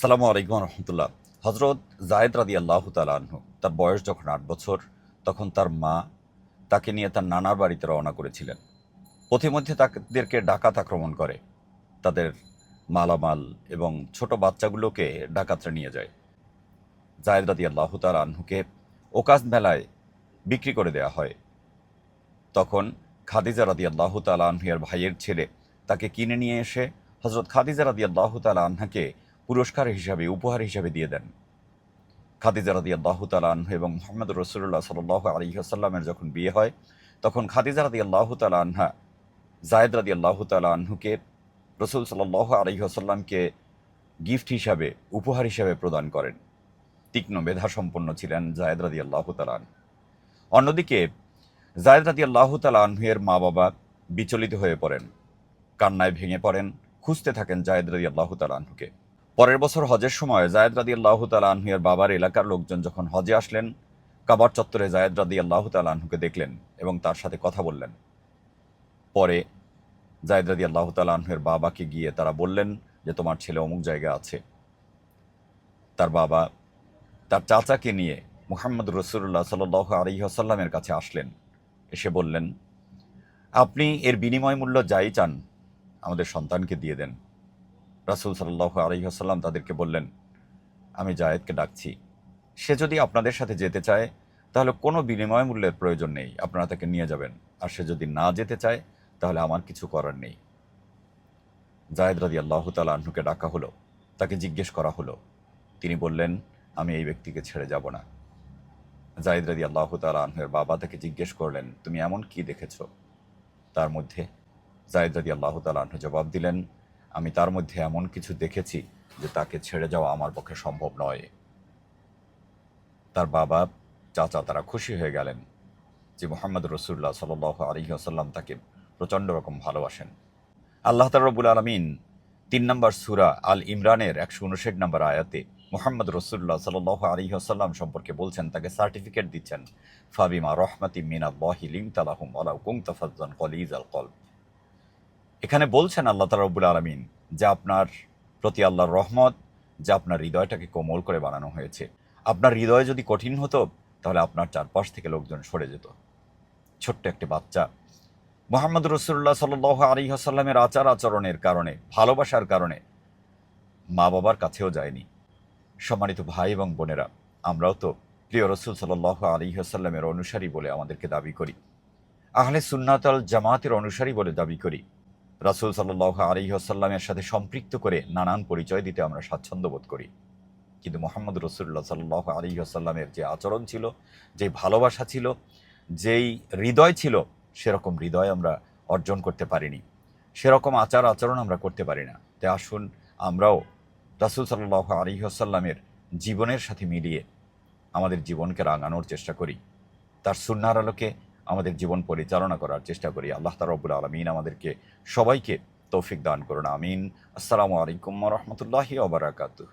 সালামু আলাইকুম রহমতুল্লাহ। হজরত জায়েদ রাদি আল্লাহ তালাহু তার বয়স যখন আট বছর, তখন তার মা তাকে নিয়ে তার নানার বাড়িতে রওনা করেছিলেন। পথিমধ্যে তাদেরকে ডাকাত আক্রমণ করে, তাদের মালামাল এবং ছোট বাচ্চাগুলোকে ডাকাতরা নিয়ে যায়। জায়েদ রাদি আল্লাহ তালাহুকে ওকাজ মেলায় বিক্রি করে দেয়া হয়। তখন খাদিজা রাদি আল্লাহ তালাহের ভাইয়ের ছেলে তাকে কিনে নিয়ে এসে হজরত খাদিজা রাদি আল্লাহ তালাহাকে পুরস্কার হিসাবে, উপহার হিসাবে দিয়ে দেন। খাদিজা রাদি আল্লাহ তালাহ এবং মোহাম্মদ রসুল্লাহ সাল আলী আসাল্লামের যখন বিয়ে হয়, তখন খাদিজা রাদি আল্লাহ তালাহা জায়দ রাদি আল্লাহ তালাহুকে রসুল সাল্লাহ আলী আসাল্লামকে গিফট হিসাবে, উপহার হিসাবে প্রদান করেন। তীক্ষ্ণ মেধাসম্পন্ন ছিলেন জায়দ রাদি আল্লাহ তালান অন্যদিকে, জায়দ রাদি আল্লাহ তালাহের মা বাবা বিচলিত হয়ে পড়েন, কান্নায় ভেঙে পড়েন, খুঁজতে থাকেন জায়দ রাদি আল্লাহ তালাহুকে পরের বছর হজের সময় জায়দ রাদি আল্লাহ তালাহের বাবার এলাকার লোকজন যখন হজে আসলেন, কাবার চত্বরে জায়দ রাদি আল্লাহ তালাহুকে দেখলেন এবং তার সাথে কথা বললেন। পরে জায়দ রাদি আল্লাহ তালাহের বাবাকে গিয়ে তারা বললেন যে, তোমার ছেলে অমুক জায়গায় আছে। তার বাবা তার চাচাকে নিয়ে মুহাম্মদ রসুল্লাহ সাল আলী আসাল্লামের কাছে আসলেন। এসে বললেন, আপনি এর বিনিময় মূল্য যাই চান, আমাদের সন্তানকে দিয়ে দেন। রাসুল সাল্লাহ আলহিহাসাল্লাম তাদেরকে বললেন, আমি জায়েদকে ডাকছি। সে যদি আপনাদের সাথে যেতে চায়, তাহলে কোনো বিনিময় মূল্যের প্রয়োজন নেই। আপনারা তাকে নিয়ে যাবেন। আর সে যদি না যেতে চায়, তাহলে আমার কিছু করার নেই। জায়েদ রাজি আল্লাহ তালাহুকে ডাকা হলো। তাকে জিজ্ঞেস করা হলো। তিনি বললেন, আমি এই ব্যক্তিকে ছেড়ে যাব না। জায়েদ রাজি আল্লাহ তালাহের বাবা তাকে জিজ্ঞেস করলেন, তুমি এমন কি দেখেছ? তার মধ্যে জায়েদ রাজি আল্লাহ তালাহ জবাব দিলেন আমি তার মধ্যে এমন কিছু দেখেছি যে তাকে ছেড়ে যাওয়া আমার পক্ষে সম্ভব নয়। তার বাবা, চাচা তারা খুশি হয়ে গেলেন যে মোহাম্মদ রসুল্লাহ সাল আলী আসাল্লাম তাকে প্রচণ্ড রকম ভালোবাসেন। আল্লাহ তারবুল আলমিন তিন নম্বর সুরা আল ইমরানের একশো উনষাট নম্বর আয়াতে মোহাম্মদ রসুল্লাহ সাল আলী আসাল্লাম সম্পর্কে বলছেন, তাকে সার্টিফিকেট দিচ্ছেন, ফাবিমা রহমাতি মিনা লিম তালাহুম আলাউ কুং তাফাজ্জান কলিজ আল কল এখানে বলছেন আল্লাহ তালা রব্বুল আলমিন যে আপনার প্রতি আল্লাহর রহমত, যে আপনার হৃদয়টাকে কোমল করে বানানো হয়েছে। আপনার হৃদয় যদি কঠিন হতো, তাহলে আপনার চারপাশ থেকে লোকজন সরে যেত। ছোট্ট একটি বাচ্চা। মোহাম্মদ রসুল্লাহ সাল আলী আসাল্লামের আচার আচরণের কারণে, ভালোবাসার কারণে মা বাবার কাছেও যায়নি। সম্মানিত ভাই এবং বোনেরা, আমরাও তো প্রিয় রসুল সাল্লাহ আলী আসাল্লামের অনুসারী বলে আমাদেরকে দাবি করি। আহলে সুন্নাতাল জামাতের অনুসারী বলে দাবি করি। রাসুল সাল্লাহ আলী আসাল্লামের সাথে সম্পৃক্ত করে নানান পরিচয় দিতে আমরা স্বাচ্ছন্দ্য বোধ করি। কিন্তু মোহাম্মদ রসুল্লাহ সাল্লাহ আলী আসাল্লামের যে আচরণ ছিল, যে ভালোবাসা ছিল, যেই হৃদয় ছিল, সেরকম হৃদয় আমরা অর্জন করতে পারিনি। সেরকম আচার আচরণ আমরা করতে পারি না। তাই আসুন আমরাও রাসুল সাল্লাহ আলী আসাল্লামের জীবনের সাথে মিলিয়ে আমাদের জীবনকে রাঙানোর চেষ্টা করি। তার সুন্নার আলোকে আমাদের জীবন পরিচালনা করার চেষ্টা করি। আল্লাহ তারবুল আলমিন আমাদেরকে সবাইকে তৌফিক দান করুন, আমিন। আসসালামু আলাইকুম রহমতুল্লাহি ওবরাকাতু